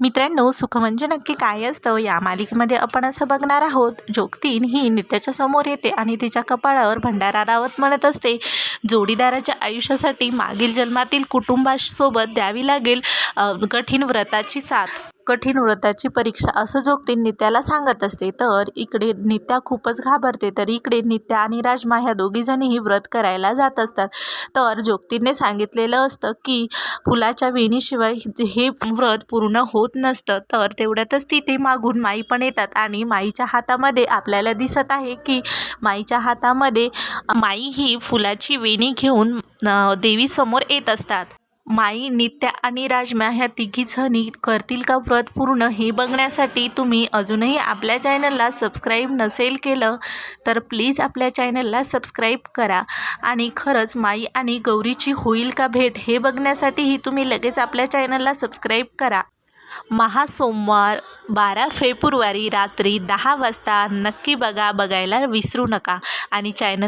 मित्रांनो सुख म्हणजे नक्की काय असतं? या मालिकेमध्ये आपण असं बघणार आहोत जोगतीन ही नित्याच्या समोर येते आणि तिच्या कपाळावर भंडारा रावत म्हणत असते. जोडीदाराच्या आयुष्यासाठी मागील जन्मातील कुटुंबासोबत द्यावी लागेल कठीण व्रताची साथ. कठीण व्रताची परीक्षा असं जोगतीन नित्याला सांगत असते तर इकडे नित्या खूपच घाबरते तर इकडे नित्या आणि राजमा ह्या दोघीजणीही व्रत करायला जात असतात. तर जोगतीने सांगितलेलं असतं की फुलाच्या वेणीशिवाय हे व्रत पूर्ण होत नसतं तर तेवढ्यातच तिथे मागून माई पण येतात आणि माईच्या हातामध्ये आपल्याला दिसत आहे की माईच्या हातामध्ये माई ही फुलाची वेणी घेऊन देवीसमोर येत असतात. माई नित्या आणि राजम्या ह्या तिघीजणी करतील का व्रत पूर्ण हे बघण्यासाठी तुम्ही अजूनही आपल्या चॅनलला सबस्क्राईब नसेल केलं तर प्लीज आपल्या चॅनलला सबस्क्राईब करा. आणि खरंच माई आणि गौरीची होईल का भेट हे बघण्यासाठीही तुम्ही लगेच आपल्या चॅनलला सबस्क्राईब करा. महासोमवार बारा फेब्रुवारी रात्री दहा वाजता नक्की बघा बघायला विसरू नका. आणि चॅनल